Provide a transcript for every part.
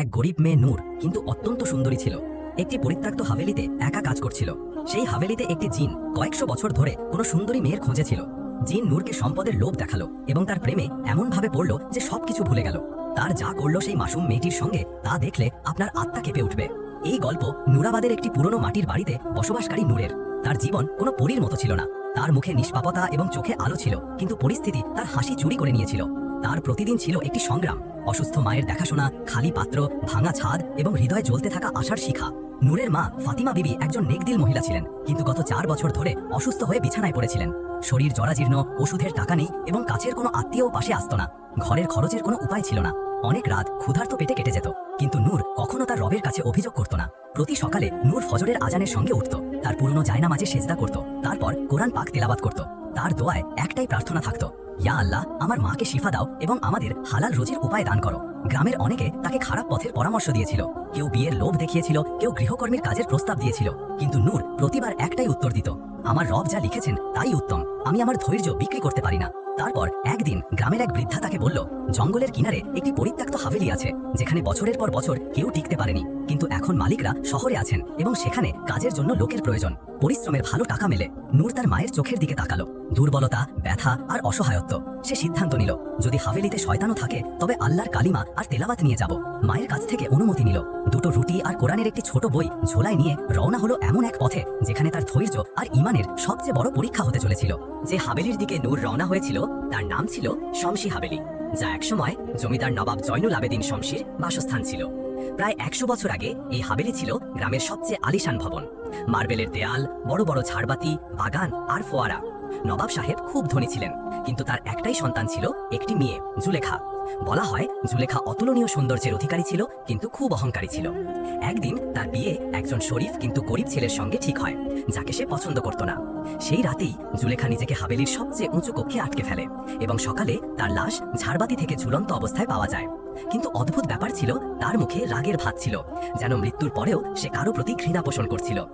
এক গরিব মেয়ে নূর কিন্তু অত্যন্ত সুন্দরী ছিল। একটি পরিত্যক্ত হাভেলিতে একা কাজ করছিল। সেই হাভেলিতে একটি জিন কয়েকশো বছর ধরে কোনো সুন্দরী মেয়ের খোঁজে ছিল। জিন নূরকে সম্পদের লোভ দেখাল এবং তার প্রেমে এমনভাবে পড়ল যে সবকিছু ভুলে গেল। তার যা করল সেই মাসুম মেয়েটির সঙ্গে তা দেখলে আপনার আত্মা কেঁপে উঠবে। এই গল্প নুরাবাদের একটি পুরনো মাটির বাড়িতে বসবাসকারী নূরের। তার জীবন কোনো পরীর মতো ছিল না। তার মুখে নিষ্পাপতা এবং চোখে আলো ছিল, কিন্তু পরিস্থিতি তার হাসি চুরি করে নিয়েছিল। তার প্রতিদিন ছিল একটি সংগ্রাম। অসুস্থ মায়ের দেখাশোনা, খালি পাত্র, ভাঙা ছাদ এবং হৃদয়ে জ্বলতে থাকা আশার শিখা। নূরের মা ফাতিমা বিবি একজন নেকদিল মহিলা ছিলেন। কিন্তু গত চার বছর ধরে অসুস্থ হয়ে বিছানায় পড়েছিলেন। শরীর জরাজীর্ণ, ওষুধের টাকা নেই এবং কাছের কোনো আত্মীয়ও পাশে আসতো না। ঘরের খরচের কোনো উপায় ছিল না। অনেক রাত ক্ষুধার্ত পেটে কেটে যেত। কিন্তু নূর কখনো তার রবের কাছে অভিযোগ করত না। প্রতি সকালে নূর ফজরের আজানের সঙ্গে উঠত। তার পুরনো জায়না মাঝে সেজদা করত। তারপর কোরআন পাক তেলাবাত করত। তার দোয়ায় একটাই প্রার্থনা থাকত, ইয়া আল্লাহ, আমার মাকে শিফা দাও এবং আমাদের হালাল রোজির উপায় দান করো। গ্রামের অনেকে তাকে খারাপ পথের পরামর্শ দিয়েছিল। কেউ বিয়ের লোভ দেখিয়েছিল, কেউ গৃহকর্মীর কাজের প্রস্তাব দিয়েছিল, কিন্তু নূর প্রতিবার একটাই উত্তর দিত, আমার রব যা লিখেছেন তাই উত্তম, আমি আমার ধৈর্য বিক্রি করতে পারি না। তারপর একদিন গ্রামের এক বৃদ্ধা তাকে বলল, জঙ্গলের কিনারে একটি পরিত্যক্ত হাভেলি আছে, যেখানে বছরের পর বছর কেউ টিকতে পারেনি। কিন্তু এখন মালিকরা শহরে আছেন এবং সেখানে কাজের জন্য লোকের প্রয়োজন। পরিশ্রমের ভালো টাকা মেলে। নূর তার মায়ের চোখের দিকে তাকালো। দুর্বলতা, ব্যথা আর অসহায়ত্ব সে সিদ্ধান্ত নিল। যদি হাভেলিতে শয়তানও থাকে, তবে আল্লাহর কালিমা আর তেলাওয়াত নিয়ে যাব। মায়ের কাছ থেকে অনুমতি নিল। দুটো রুটি আর কোরআনের একটি ছোট বই ঝোলায় নিয়ে রওনা হলো এমন এক পথে, যেখানে তার ধৈর্য আর ইমানের সবচেয়ে বড় পরীক্ষা হতে চলেছিল। যে হাভেলির দিকে নূর রওনা হয়েছিল তার নাম ছিল শমশি হাবেলি, যা একসময় জমিদার নবাব জয়নুল আবেদিন শমশির বাসস্থান ছিল। প্রায় একশো বছর আগে এই হাবেলি ছিল গ্রামের সবচেয়ে আলিশান ভবন। মার্বেলের দেয়াল, বড় বড় ঝাড়বাতি, বাগান আর ফোয়ারা। নবাব সাহেব খুব ধনী ছিলেন, কিন্তু তার একটাই সন্তান ছিল একটি মেয়ে, জুলেখা। বলা হয়, জুলেখা অতুলনীয় সৌন্দর্যের অধিকারী ছিল, কিন্তু খুব অহংকারী ছিল। একদিন তার বিয়ে একজন শরীফ কিন্তু গরিব ছেলের সঙ্গে ঠিক হয়, যাকে সে পছন্দ করত না। সেই রাতেই জুলেখা নিজেকে হাবেলির সবচেয়ে উঁচু কক্ষে আটকে ফেলে এবং সকালে তার লাশ ঝাড়বাতি থেকে ঝুলন্ত অবস্থায় পাওয়া যায়। কিন্তু অদ্ভুত ব্যাপার ছিল, তার মুখে রাগের ভাত ছিল, যেন মৃত্যুর পরেও সে কারও প্রতি ঘৃণা পোষণ করছিল।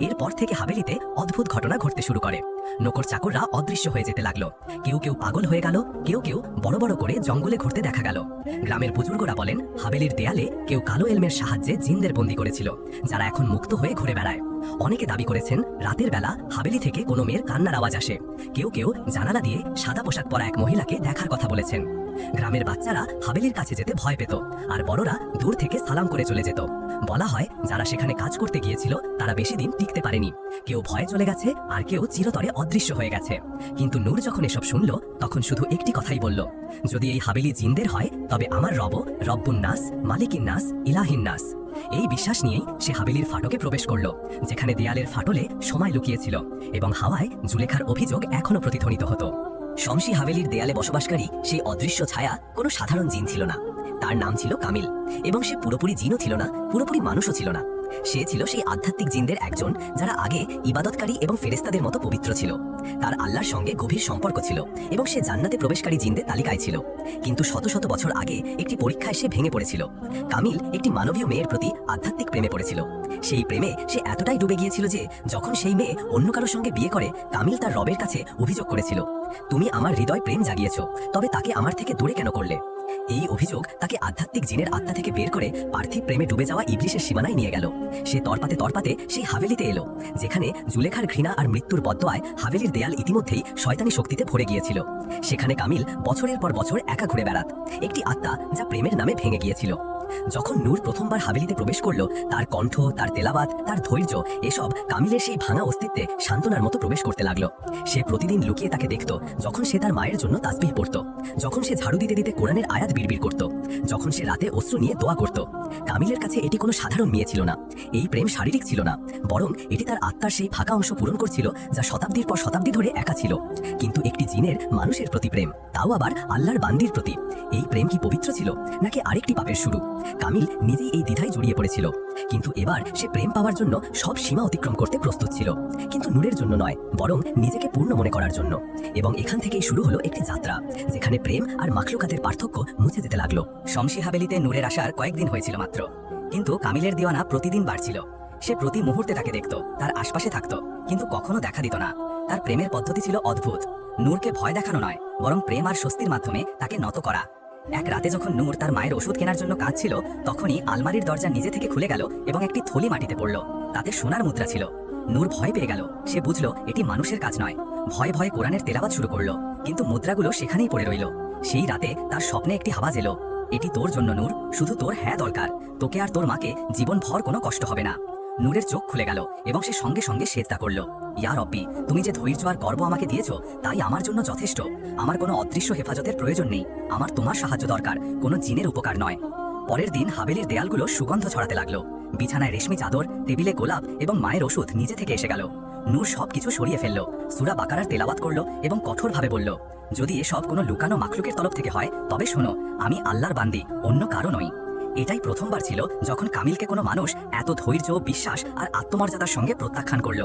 এরপর থেকে হাবেলিতে অদ্ভুত ঘটনা ঘটতে শুরু করে। নকর চাকররা অদৃশ্য হয়ে যেতে লাগল। কেউ কেউ পাগল হয়ে গেল, কেউ কেউ বড় বড় করে জঙ্গলে ঘুরতে দেখা গেল। গ্রামের বুজুর্গরা বলেন হাভেলির দেয়ালে কেউ কালো এলমের সাহায্যে জিনদের বন্দি করেছিল, যারা এখন মুক্ত হয়ে ঘুরে বেড়ায়। অনেকে দাবি করেছেন, রাতের বেলা হাভেলি থেকে কোনো মেয়ের কান্নার আওয়াজ আসে। কেউ কেউ জানালা দিয়ে সাদা পোশাক পরা এক মহিলাকে দেখার কথা বলেছেন। গ্রামের বাচ্চারা হাভেলির কাছে যেতে ভয় পেত, আর বড়রা দূর থেকে সালাম করে চলে যেত। বলা হয়, যারা সেখানে কাজ করতে গিয়েছিল, তারা বেশি দিন টিকতে পারেনি। কেউ ভয়ে চলে গেছে, আর কেউ চিরতরে অদৃশ্য হয়ে গেছে। কিন্তু নূর যখন এসব শুনল, তখন শুধু একটি কথাই বলল, যদি এই হাবেলি জিনদের হয়, তবে আমার রব রব্বুন নাস, মালিকিন নাস, ইলাহিন নাস। এই বিশ্বাস নিয়েই সে হাভেলির ফাটকে প্রবেশ করল, যেখানে দেয়ালের ফাটলে সময় লুকিয়েছিল, এবং হাওয়ায় জুলেখার অভিযোগ এখনও প্রতিধ্বনিত হতো। শমশি হাভেলির দেয়ালে বসবাসকারী সেই অদৃশ্য ছায়া কোনো সাধারণ জিন ছিল না। তার নাম ছিল কামিল এবং সে পুরোপুরি জিনও ছিল না, পুরোপুরি মানুষও ছিল না। সে ছিল সেই আধ্যাত্মিক জিনদের একজন যারা আগে ইবাদতকারী এবং ফেরেস্তাদের মতো পবিত্র ছিল। তার আল্লাহর সঙ্গে গভীর সম্পর্ক ছিল এবং সে জান্নাতে প্রবেশকারী জিনদের তালিকায় ছিল। কিন্তু শত শত বছর আগে একটি পরীক্ষায় সে ভেঙে পড়েছিল। কামিল একটি মানবীয় মেয়ের প্রতি আধ্যাত্মিক প্রেমে পড়েছিল। সেই প্রেমে সে এতটাই ডুবে গিয়েছিল যে যখন সেই মেয়ে অন্য কারোর সঙ্গে বিয়ে করে, তামিল তার রবের কাছে অভিযোগ করেছিল, তুমি আমার হৃদয় প্রেম জাগিয়েছ, তবে তাকে আমার থেকে দূরে কেন করলে? এই অভিযোগ তাকে আধ্যাত্মিক জিনের আত্মা থেকে বের করে পার্থিব প্রেমে ডুবে যাওয়া ইবলিশের সীমানায় নিয়ে গেল। সে তরপাতে তরপাতে সেই হাভেলিতে এলো, যেখানে জুলেখার ঘৃণা আর মৃত্যুর বদোয়ায় হাভেলির দেয়াল ইতিমধ্যেই শয়তানি শক্তিতে ভরে গিয়েছিল। সেখানে কামিল বছরের পর বছর একা ঘুরে বেড়াত, একটি আত্মা যা প্রেমের নামে ভেঙে গিয়েছিল। যখন নূর প্রথমবার হাভেলিতে প্রবেশ করল, তার কণ্ঠ, তার তেলাবাত তার ধৈর্য, এসব কামিলের সেই ভাঙা অস্তিত্বে সান্ত্বনার মতো প্রবেশ করতে লাগল। সে প্রতিদিন লুকিয়ে তাকে দেখত, যখন সে তার মায়ের জন্য তাসবিহ পড়ত, যখন সে ঝাড়ু দিতে দিতে কোরআনের আয়াত বিড়বিড় করত। যখন সে রাতে অস্ত্র নিয়ে দোয়া করত। কামিলের কাছে এটি কোনো সাধারণ মেয়ে ছিল না। এই প্রেম শারীরিক ছিল না। বরং এটি তার আত্মার সেই ফাঁকা অংশ পূরণ করছিল, যা শতাব্দীর পর শতাব্দী ধরে একা ছিল। কিন্তু একটি জিনের, মানুষের প্রতি প্রেম, তাও আবার আল্লাহর বান্দির প্রতি। এই প্রেম কি পবিত্র ছিল, নাকি আরেকটি পাপের শুরু? কামিল নিজেই এই দ্বিধায় জড়িয়ে পড়েছিল। কিন্তু এবার সে প্রেম পাওয়ার জন্য সব সীমা অতিক্রম করতে প্রস্তুত ছিল। কিন্তু নূরের জন্য নয়, বরং নিজেকে পূর্ণ মনে করার জন্য। এবং এখান থেকেই শুরু হলো একটি যাত্রা, যেখানে প্রেম আর মাখলুকাতের পার্থক্য মুছে যেতে লাগল। শমশি হাবেলিতে নূরের আসার কয়েকদিন হয়েছিল মাত্র। কিন্তু কামিলের দিওয়ানা প্রতিদিন বাড়ছিল। সে প্রতি মুহূর্তে তাকে দেখত, তার আশপাশে থাকত, কিন্তু কখনো দেখা দিত না। তার প্রেমের পদ্ধতি ছিল অদ্ভুত। নূরকে ভয় দেখানো নয়, বরং প্রেম আর স্বস্তির মাধ্যমে তাকে নত করা। এক রাতে যখন নূর তার মায়ের ওষুধ কেনার জন্য কাঁদছিল, তখনই আলমারির দরজা নিজে থেকে খুলে গেল এবং একটি থলি মাটিতে পড়ল। তাতে সোনার মুদ্রা ছিল। নূর ভয় পেয়ে গেল। সে বুঝলো, এটি মানুষের কাজ নয়। ভয়ে ভয়ে কোরআনের তেলাওয়াত শুরু করল, কিন্তু মুদ্রাগুলো সেখানেই পড়ে রইল। সেই রাতে তার স্বপ্নে একটি আওয়াজ এলো এটি তোর জন্য, নূর। শুধু তোর হ্যাঁ দরকার। তোকে আর তোর মাকে জীবন ভর কোনো কষ্ট হবে না। নূরের চোখ খুলে গেল এবং সে সঙ্গে সঙ্গে সেজদা করল। ইয়া রব্বি, তুমি যে ধৈর্য আর গর্ব আমাকে দিয়েছ, তাই আমার জন্য যথেষ্ট। আমার কোনো অদৃশ্য হেফাজতের প্রয়োজন নেই। আমার তোমার সাহায্য দরকার। কোনো জিনের উপকার নয়। পরের দিন হাবেলির দেয়ালগুলো সুগন্ধ ছড়াতে লাগল। বিছানায় রেশমি চাদর, টেবিলে গোলাপ এবং মায়ের ওষুধ নিজে থেকে এসে গেল। নূর সবকিছু সরিয়ে ফেলল। সুরা বাকারার তেলাওয়াত করল এবং কঠোরভাবে বলল, যদি এসব কোনো লুকানো মাখলুকের তরফ থেকে হয়, তবে শোনো, আমি আল্লাহর বান্দি, অন্য কারও নই। এটাই প্রথমবার ছিল যখন কামিলকে কোনো মানুষ এত ধৈর্য, বিশ্বাস আর আত্মমর্যাদার সঙ্গে প্রত্যাখ্যান করল।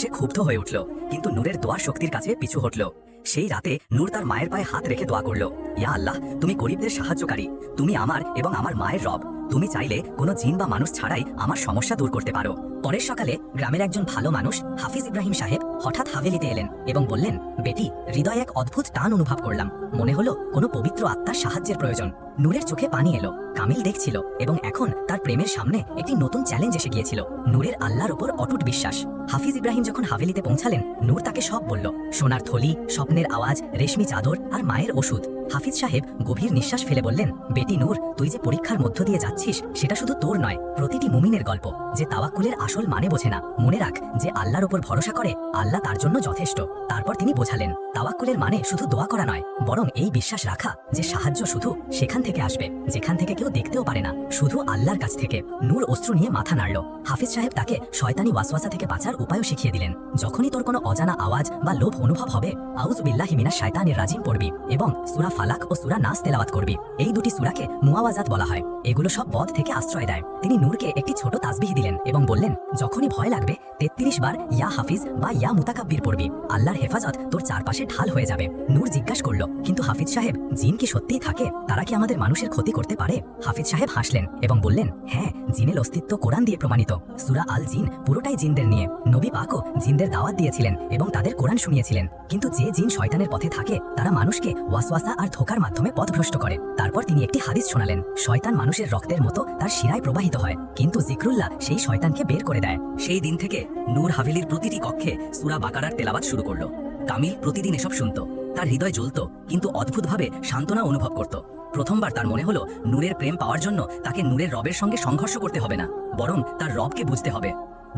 সে ক্ষুব্ধ হয়ে উঠল, কিন্তু নূরের দোয়ার শক্তির কাছে পিছু হটল। সেই রাতে নূর তার মায়ের পায়ে হাত রেখে দোয়া করল, ইয়া আল্লাহ, তুমি গরিবদের সাহায্যকারী, তুমি আমার এবং আমার মায়ের রব। তুমি চাইলে কোনো জিন বা মানুষ ছাড়াই আমার সমস্যা দূর করতে পারো। পরের সকালে গ্রামের একজন ভালো মানুষ হাফিজ ইব্রাহিম সাহেব হঠাৎ হাভেলিতে এলেন এবং বললেন, বেটি, হৃদয়ে এক অদ্ভুত টান অনুভব করলাম। মনে হলো কোনো পবিত্র আত্মার সাহায্যের প্রয়োজন। নূরের চোখে পানি এলো, কামিল দেখছিল এবং এখন তার প্রেমের সামনে একটি নতুন চ্যালেঞ্জ এসে গিয়েছিল। নূরের আল্লাহর ওপর অটুট বিশ্বাস। হাফিজ ইব্রাহিম যখন হাভেলিতে পৌঁছালেন, নূর তাকে সব বলল। সোনার থলি, স্বপ্নের আওয়াজ, রেশমি চাদর আর মায়ের ওষুধ। হাফিজ সাহেব গভীর নিঃশ্বাস ফেলে বললেন, বেটি নূর, তুই যে পরীক্ষার মধ্য দিয়ে যাচ্ছিস, সেটা শুধু তোর নয়, প্রতিটি মুমিনের গল্প। যে তাওয়াক্কুলের আসল মানে বোঝে না। মনে রাখ, যে আল্লাহর উপর ভরসা করে, আল্লাহ তার জন্য যথেষ্ট। তারপর তিনি বোঝালেন, তাওয়াক্কুলের মানে শুধু দোয়া করা নয়, বরং এই বিশ্বাস রাখা, যে সাহায্য শুধু সেখান থেকে আসবে, যেখান থেকে কেউ দেখতেও পারে না, শুধু আল্লাহর কাছ থেকে। নূর অস্ত্র নিয়ে মাথা নাড়ল। হাফিজ সাহেব তাকে শয়তানি ওয়াসওয়াসা থেকে বাঁচার উপায়ও শিখিয়ে দিলেন। যখনই তোর কোনো অজানা আওয়াজ বা লোভ অনুভব হবে আউজ বিল্লাহি মিনা শয়তানির রাজিম পড়বি এবং সুরা ফালাক ও সুরা নাস তেলাওয়াত করবি। এই দুটি সুরাকে মুওয়াজাত বলা হয়। এগুলো সব বধ থেকে আশ্রয় দেয়। তিনি নূরকে একটি ছোট তাসবিহ দিলেন এবং বললেন, যখনই ভয় লাগবে, তেত্রিশ বার ইয়া হাফিজ বা ইয়া মুতাকাব্বির পড়বি। আল্লাহর হেফাজত তোর চারপাশে ঢাল হয়ে যাবে। নূর জিজ্ঞাসা করল কিন্তু হাফিজ সাহেব, জিন কি সত্যিই থাকে? তারা কি আমাদের মানুষের ক্ষতি করতে পারে? হাফিজ সাহেব হাসলেন এবং বললেন হ্যাঁ জিনের অস্তিত্ব কোরআন দিয়ে প্রমাণিত। সুরা আল জিন পুরোটাই জিনদের নিয়ে। নবী পাকও জিনদের দাওয়াত দিয়েছিলেন এবং তাদের কোরআন শুনিয়েছিলেন। কিন্তু যে জিন শয়তানের পথে থাকে, তারা মানুষকে ওয়াসওয়াসা আর ধোকার মাধ্যমে পথভ্রষ্ট করে। তারপর তিনি একটি হাদিস শোনালেন, শয়তান মানুষের রক্তের মতো তার শিরায় প্রবাহিত হয়। কিন্তু জিক্রুল্লাহ সেই শয়তানকে বের করে দেয়। সেই দিন থেকে নূর হাভেলির প্রতিটি কক্ষে সুরা বাকারার তেলাবাত শুরু করল। কামিল প্রতিদিন এসব শুনত। তার হৃদয় জ্বলত, কিন্তু অদ্ভুতভাবে সান্ত্বনা অনুভব করত। প্রথমবার তার মনে হলো, নূরের প্রেম পাওয়ার জন্য তাকে নূরের রবের সঙ্গে সংঘর্ষ করতে হবে না, বরং তার রবকে বুঝতে হবে।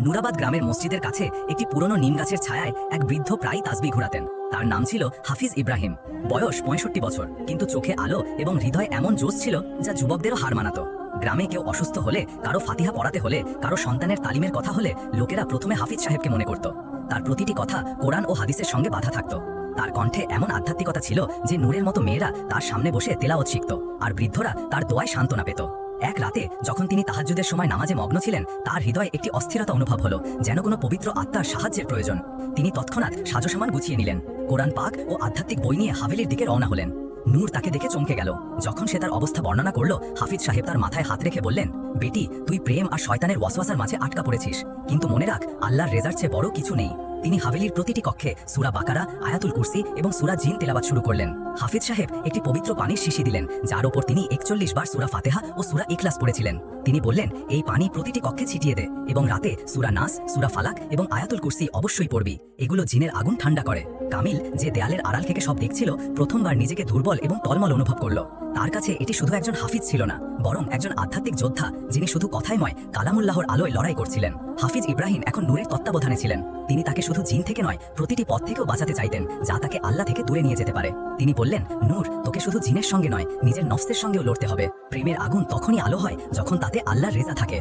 নুরাবাদ গ্রামের মসজিদের কাছে একটি পুরনো নিম গাছের ছায়ায় এক বৃদ্ধ প্রায় তাজবি ঘুরাতেন। তার নাম ছিল হাফিজ ইব্রাহিম। বয়স পঁয়ষট্টি বছর, কিন্তু চোখে আলো এবং হৃদয় এমন জোশ ছিল যা যুবকদেরও হার মানাত। গ্রামে কেউ অসুস্থ হলে, কারও ফাতিহা পড়াতে হলে, কারও সন্তানের তালিমের কথা হলে, লোকেরা প্রথমে হাফিজ সাহেবকে মনে করত। তার প্রতিটি কথা কোরআন ও হাদিসের সঙ্গে বাধা থাকত। তার কণ্ঠে এমন আধ্যাত্মিকতা ছিল যে নূরের মতো মেয়েরা তার সামনে বসে তেলাওত শিখত, আর বৃদ্ধরা তার দোয়ায় সান্ত্বনা পেত। এক রাতে যখন তিনি তাহাজ্জুদের সময় নামাজে মগ্ন ছিলেন, তার হৃদয়ে একটি অস্থিরতা অনুভব হলো, যেন কোনো পবিত্র আত্মার সাহায্যের প্রয়োজন। তিনি তৎক্ষণাৎ সাজসামান গুছিয়ে নিলেন। কোরআন পাক ও আধ্যাত্মিক বই নিয়ে হাভেলির দিকে রওনা হলেন। নূর তাকে দেখে চমকে গেল। যখন সে তার অবস্থা বর্ণনা করল, হাফিজ সাহেব তার মাথায় হাত রেখে বললেন, বেটি, তুই প্রেম আর শয়তানের ওয়াসওয়াসার মাঝে আটকা পড়েছিস। কিন্তু মনে রাখ, আল্লাহর রেজার চেয়ে বড় কিছু নেই। তিনি হাভেলির প্রতিটি কক্ষে সুরা বাকারা, আয়াতুল কুরসি এবং সুরা জিন তেলাবাত শুরু করলেন। হাফিজ সাহেব একটি পবিত্র পানির শিশি দিলেন, যার ওপর তিনি একচল্লিশ বার সুরা ফাতেহা ও সুরা ইখলাস পড়েছিলেন। তিনি বললেন, এই পানি প্রতিটি কক্ষে ছিটিয়ে দে এবং রাতে সুরা নাস, সুরা ফালাক এবং আয়াতুল কুরসি অবশ্যই পড়বি। এগুলো জিনের আগুন ঠান্ডা করে। কামিল যে দেয়ালের আড়াল থেকে সব দেখছিল, প্রথমবার নিজেকে দুর্বল এবং টলমল অনুভব করল। তার কাছে এটি শুধু একজন হাফিজ ছিল না, বরং একজন আধ্যাত্মিক যোদ্ধা, যিনি শুধু কথায় নয়, কালামুল্লাহর আলোয় লড়াই করছিলেন। হাফিজ ইব্রাহিম এখন নূরের তত্ত্বাবধানে ছিলেন। তিনি তাকে শুধু জিন থেকে নয়, প্রতিটি পথ থেকেও বাঁচাতে চাইতেন, যা তাকে আল্লাহ থেকে দূরে নিয়ে যেতে পারে। তিনি বললেন, নূর, তোকে শুধু জিনের সঙ্গে নয়, নিজের নফসের সঙ্গেও লড়তে হবে। প্রেমের আগুন তখনই আলো হয় যখন তাতে আল্লাহর রেজা থাকে।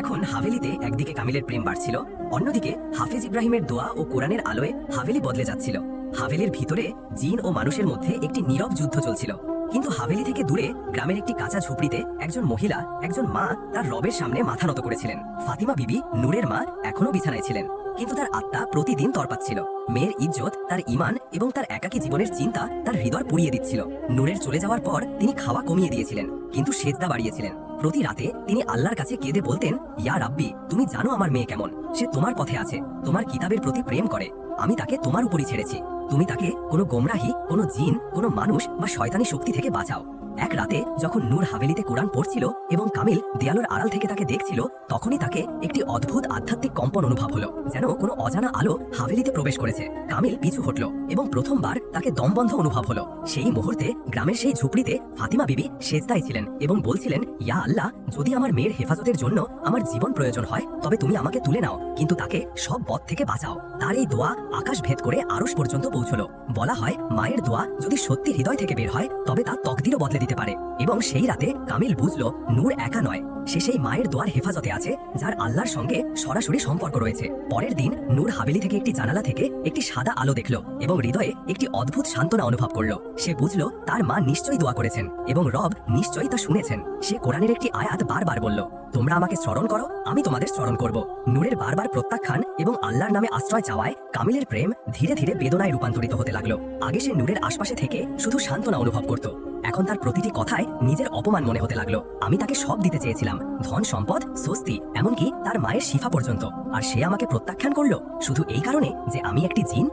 এখন হাভেলিতে একদিকে কামিলের প্রেম বাড়ছিল, অন্যদিকে হাফিজ ইব্রাহিমের দোয়া ও কোরআনের আলোয় হাভেলি বদলে যাচ্ছিল। হাভেলির ভিতরে জিন ও মানুষের মধ্যে একটি নীরব যুদ্ধ চলছিল। কিন্তু হাভেলি থেকে দূরে গ্রামের একটি কাঁচা ঝুপড়িতে একজন মহিলা, একজন মা তার রবের সামনে মাথা নত করেছিলেন। ফাতিমা বিবি, নূরের মা এখনও বিছানায় ছিলেন। কিন্তু তার আত্মা প্রতিদিন তরপাচ্ছিল। মেয়ের ইজ্জত, তার ইমান এবং তার একাকী জীবনের চিন্তা তার হৃদয় পুড়িয়ে দিচ্ছিল। নূরের চলে যাওয়ার পর তিনি খাওয়া কমিয়ে দিয়েছিলেন, কিন্তু সেজদা বাড়িয়েছিলেন। প্রতি রাতে তিনি আল্লাহর কাছে কেঁদে বলতেন, ইয়া রাব্বি, তুমি জানো আমার মেয়ে কেমন? সে তোমার পথে আছে, তোমার কিতাবের প্রতি প্রেম করে। আমি তাকে তোমার উপরই ছেড়েছি। তুমি তাকে কোনো গোমরাহি, কোনো জিন, কোনো মানুষ বা শয়তানি শক্তি থেকে বাঁচাও। এক রাতে যখন নূর হাভেলিতে কোরআন পড়ছিল এবং কামিল দেয়ালের আড়াল থেকে তাকে দেখছিল, তখনই তাকে একটি অদ্ভুত আধ্যাত্মিক কম্পন অনুভব হলো, যেন কোনো অজানা আলো হাভেলিতে প্রবেশ করেছে। কামিল পিছু হটল এবং প্রথমবার তাকে দমবন্ধ অনুভব হলো। সেই মুহূর্তে গ্রামের সেই ঝুপড়িতে ফাতিমা বিবি সেজদায় ছিলেন এবং বলছিলেন, ইয়া আল্লাহ, যদি আমার মেয়ের হেফাজতের জন্য আমার জীবন প্রয়োজন হয়, তবে তুমি আমাকে তুলে নাও, কিন্তু তাকে সব পথ থেকে বাঁচাও। তার এই দোয়া আকাশ ভেদ করে আরশ পর্যন্ত পৌঁছলো। বলা হয়, মায়ের দোয়া যদি সত্যি হৃদয় থেকে বের হয়, তবে তা তকদিরও বদলে দিতে পারে। এবং সেই রাতে কামিল বুঝল, নূর একা নয়। সে সেই মায়ের দোয়ার হেফাজতে আছে, যার আল্লাহর সঙ্গে সরাসরি সম্পর্ক রয়েছে। পরের দিন নূর হাবেলি থেকে একটি জানালা থেকে একটি সাদা আলো দেখল এবং হৃদয়ে একটি অদ্ভুত সান্ত্বনা অনুভব করল। সে বুঝল, তার মা নিশ্চয়ই দোয়া করেছেন এবং রব নিশ্চয়ই তা শুনেছেন। সে কোরআনের একটি আয়াত বারবার বলল। তোমরা আমাকে স্মরণ করো, আমি তোমাদের স্মরণ করব। নূরের বারবার প্রত্যাখ্যান এবং আল্লাহর নামে আশ্রয় চাওয়ায় কামিলের প্রেম ধীরে ধীরে বেদনায় রূপান্তরিত হতে লাগল। আগে সে নূরের আশপাশে থেকে শুধু সান্ত্বনা অনুভব করত। এখন তার প্রতিটি কথায় নিজের অপমান মনে হতে লাগল। আমি তাকে সব দিতে চেয়েছিলাম, ধন, সম্পদ, স্বস্তি, এমনকি তার মায়ের শিফা পর্যন্ত। আর সে আমাকে প্রত্যাখ্যান করল শুধু এই কারণে যে আমি একটি জিন